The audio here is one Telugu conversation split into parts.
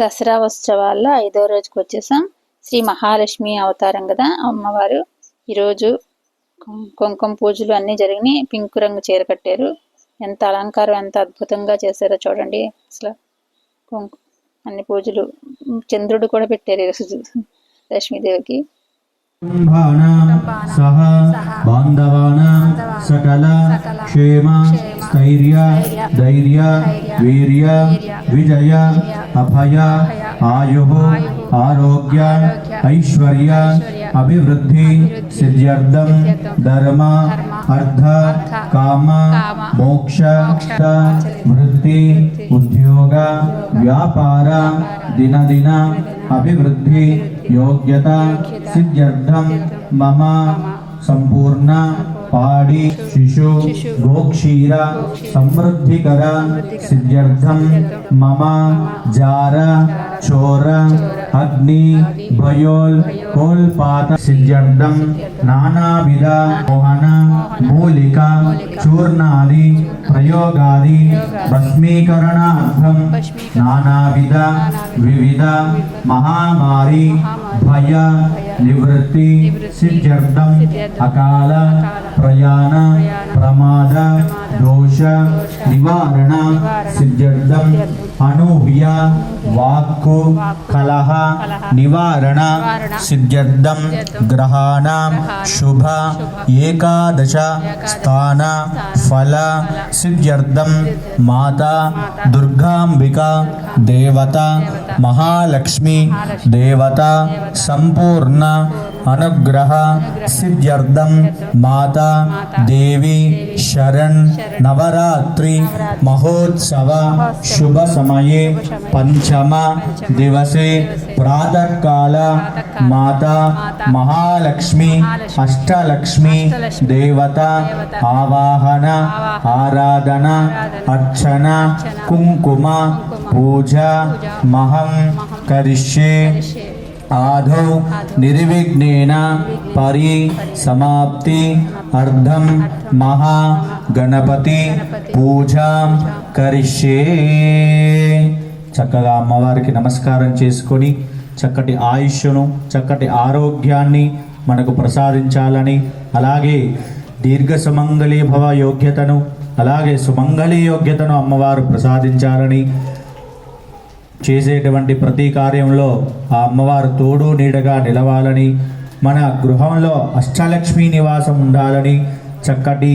దసరా ఉత్సవాల్లో ఐదో రోజుకి వచ్చేసాం. శ్రీ మహాలక్ష్మి అవతారం కదా అమ్మవారు. ఈరోజు కుంకుమ పూజలు అన్నీ జరిగినాయి. పింక్ రంగు చీర కట్టారు. ఎంత అలంకారం ఎంత అద్భుతంగా చేశారో చూడండి. అసలు కుంకు అన్ని పూజలు చంద్రుడు కూడా పెట్టారు ఈరోజు లక్ష్మీదేవికి. సహ బాంధవానాం సకల క్షేమ స్థైర్య ధైర్య వీర్య విజయ అభయ ఆయు ఆరోగ్య ఐశ్వర్య అభివృద్ధి సిద్ధ్యర్థం ధర్మ అర్థ కామ మోక్ష వృత్తి ఉద్యోగ వ్యాపార దినదిన అభివృద్ధి యోగ్యత సిద్ధ్యర్థం మమ సంపూర్ణ పాడి శిశు గోక్షీర సమృద్ధికర సిద్ధ్యర్థం మమ జార చోర అగ్ని భయోల్ కోల్పాత సిద్ధ్యర్థం నానావిధ మోహన మూలిక చూర్ణాది ప్రయోగాది భస్మీకరణార్థం నానావిధ వివిధ మహామారి భయ నివృత్తి సిద్ధ్యర్థం అకాల ప్రయాణ ప్రమాద दोष निवारण सिद्ध्यर्थम अनूह्य वाक्को कलह निवारण सिद्ध्यर्थम ग्रहाणाम शुभ एकादश स्थान फल सिद्ध्यर्थम माता दुर्गांबिका देवता మహాలక్ష్మి దేవత సంపూర్ణ అనుగ్రహ సిద్ధ్యర్థం మాతా దేవి శరణ్ నవరాత్రి మహోత్సవ శుభ సమయే పంచమ దివసే ప్రాతకాల మాతా మహాలక్ష్మి అష్టలక్ష్మి దేవత ఆవాహన ఆరాధన అర్చన కుంకుమ. పూజ మహం కరిష్యే ఆదౌ నిర్విఘ్నేన పరి సమాప్తి అర్ధం మహా గణపతి పూజాం కరిష్యే చక్కగా అమ్మవారికి నమస్కారం చేసుకొని చక్కటి ఆయుష్ను చక్కటి ఆరోగ్యాన్ని మనకు ప్రసాదించాలని అలాగే దీర్ఘ సుమంగళీ భవ యోగ్యతను అలాగే సుమంగళీ యోగ్యతను అమ్మవారు ప్రసాదించాలని చేసేటువంటి ప్రతి కార్యంలో ఆ అమ్మవారు తోడు నీడగా నిలవాలని మన గృహంలో అష్టలక్ష్మి నివాసం ఉండాలని చక్కటి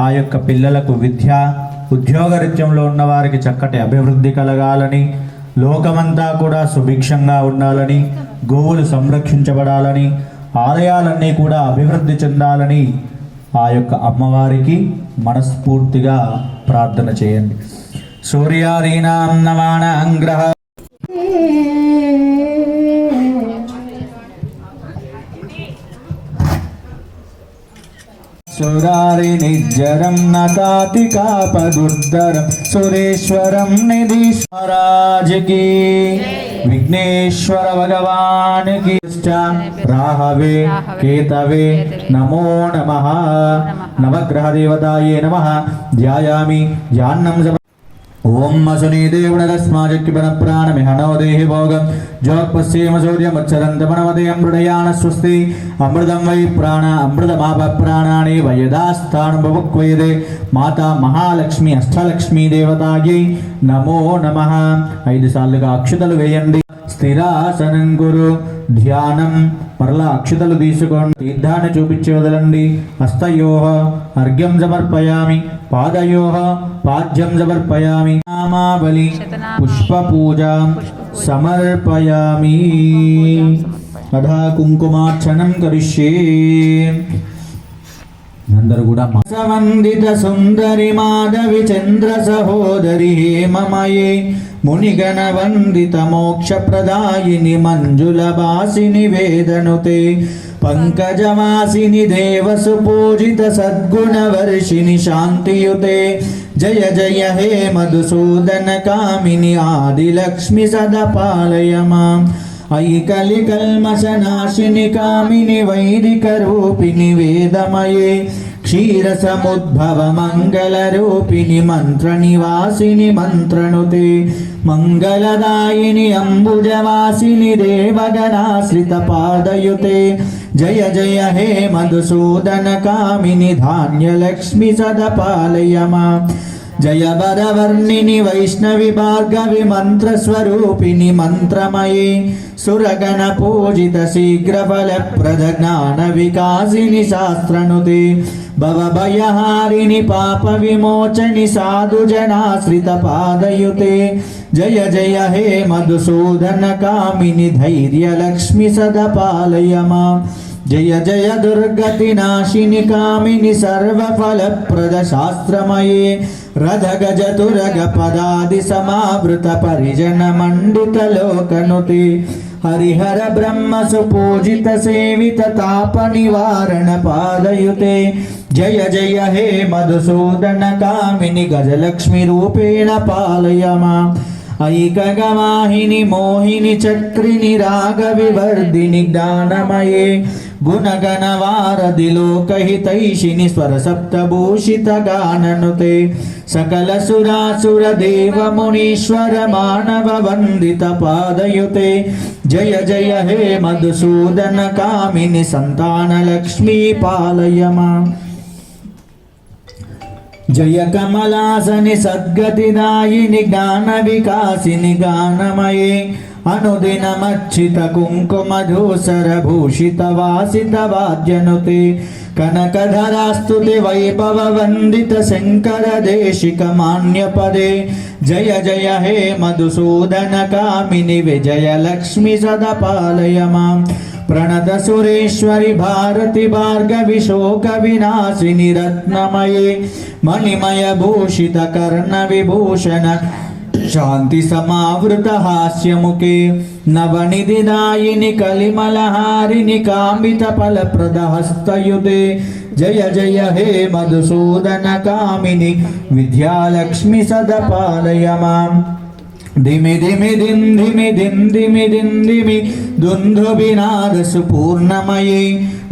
ఆ యొక్క పిల్లలకు విద్య ఉద్యోగరీత్యంలో ఉన్న వారికి చక్కటి అభివృద్ధి కలగాలని లోకమంతా కూడా సుభిక్షంగా ఉండాలని గోవులు సంరక్షించబడాలని ఆలయాలన్నీ కూడా అభివృద్ధి చెందాలని ఆ యొక్క అమ్మవారికి మనస్ఫూర్తిగా ప్రార్థన చేయండి. సూర్యాదీనాం నమానాం గ్రహ సురారి నిజ్జరం నతాతి కాపదుర్ధరం సురేశ్వరం నిధీశ్వరాజకి విఘ్నేశ్వర భగవానికి రాహవే కేతవే నమో నమ నవగ్రహ దేవతాయే నమ ధ్యాయామి జాన్నం ఓం అసునీ దేవుడ తస్మాజక్కిపన ప్రాణమిహనో దేహి భోగం జోక్పశ్యేమ సూర్యముచ్చరంతమనమదయం మృడయాన స్వస్తి అమృతం వై ప్రాణ అమృతమాప ప్రాణాని వయదాస్థానం బభుక్వేదే మాతా మహాలక్ష్మి అష్టలక్ష్మీ దేవతాయై నమో నమ ఐదు సార్లుగా అక్షతలు వేయండి స్థిరాసనం గురు ధ్యానం మరలా అక్షతలు తీసుకోండి తీర్థాన్ని చూపించి వదలండి. హస్తయోహ అర్ఘ్యం సమర్పయామి. పాదయోహ పాద్యం సమర్పయామి. నామాబలి పుష్ప పూజాం సమర్పయామి. అధా కుంకుమార్చనం కరిష్యే. అందరూ కూడా సవందిత సుందరి మాధవి చంద్ర సహోదరి హేమమయే మునిగణ వందిత మోక్ష ప్రదాయిని మంజుల బాసిని వేదనుతే పంకజవాసిని దేవసు పూజిత సద్గుణ వర్షిణి శాంతియుతే జయ జయ హే మధుసూదన కామిని ఆదిలక్ష్మి సద పాలయ మాం ఐకలి కల్మషనాశిని కామిని వైదిక రూపిణి వేదమయే క్షీరసముద్భవ మంగళరూపిణి మంత్రనివాసిని మంత్రణుతే మంగళదాయిని అంబుజవాసిని దేవగణాశ్రిత పాదయుతే. జయ జయ హే మధుసూదన కామిని ధాన్యలక్ష్మి సదపాలయమా. జయ వరవర్ణిని వైష్ణవి భార్గవి మంత్రస్వరూపిణి మంత్రమయే. సురగణ పూజిత శీఘ్రఫలప్రద జ్ఞాన వికాసిని శాస్త్రనుతే భవభయహారిణి పాప విమోచని సాధు జనాశ్రిత పాదయుతే జయ జయ హే మధుసూదన కామిని ధైర్య లక్ష్మి సదపాలయమా జయ జయ దుర్గతి నాశిని కామిని సర్వఫలప్రద శాస్త్రమయే రథ గజ తురగ పదాది సమావృత పరిజన మండిత లోకనుతే హరిహర బ్రహ్మ సుపూజిత సేవిత తాప నివారణ పాదయుతే జయ జయ హే మధుసూదన కామిని గజలక్ష్మి రూపేణ పాలయమా. ఐకగవాహిని మోహిని చక్రిని రాగ వివర్ధిని జ్ఞానమయే. గుణగణ వారధి లోకహితైషిని స్వర సప్తభూషిత గాననుతే. సకల సురాసుర దేవ మునీశ్వర మానవ జయ కమలాసని సద్గతిదాయిని జ్ఞాన వికాసిని గానమయే అనుదినమచ్చిత కుంకుమధూసర భూషిత వాసిత వాద్యనుతే కనకధరాస్తుతి వైభవ వందిత శంకర దేశిక మాన్యపదే జయ జయ హే మధుసూదన కామిని విజయ లక్ష్మి సదపాలయ మాం. ప్రణత సురేశ్వరి భారతి భార్గవి శోక వినాశిని రత్నమయే మణిమయ భూషిత కర్ణ విభూషణ శాంతి సమావృత హాస్యముఖే నవనిధిదాయిని కలిమలహారిని కామిత ఫలప్రద హస్తయుతే జయ జయ హే మధుసూదన కామిని విద్యాలక్ష్మి సదపాలయ మాం ధిమి ధిమి ధిం ధిమి ధిం ధిమి ధిం ధిమి దుందుభినాదసు పూర్ణమయే.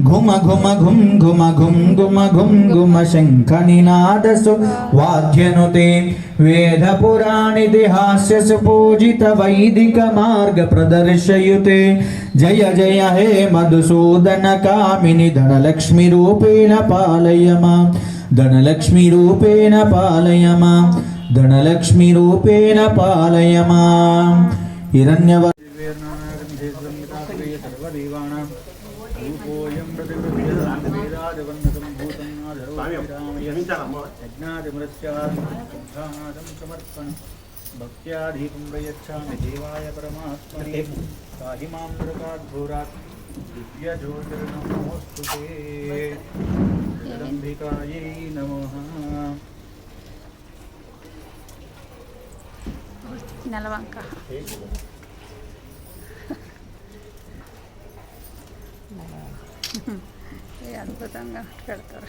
ఘుమ ఘుమ ఘుం ఘుమ ఘుం ఘుమ ఘుం ఘుమ శంఖ నినాదసు వాద్యనుతే. వేద పురాణితిహాస్యసు పూజిత వైదిక మార్గ ప్రదర్శయుతే. జయ జయ హే మధుసూదన కామిని ధనలక్ష్మి రూపేణ పాలయమా. ధనలక్ష్మి రూపేణ పాలయమా. धनलक्ष्मीरूपेण पालय माम्। हिरण्यव भक्त्याधीपं देवाय परमात्मने माँ दिव्यज्योतिर्नमोऽस्तु ते जगदम्बिकायै नमः నెలవంక అద్భుతంగా పెడతారు.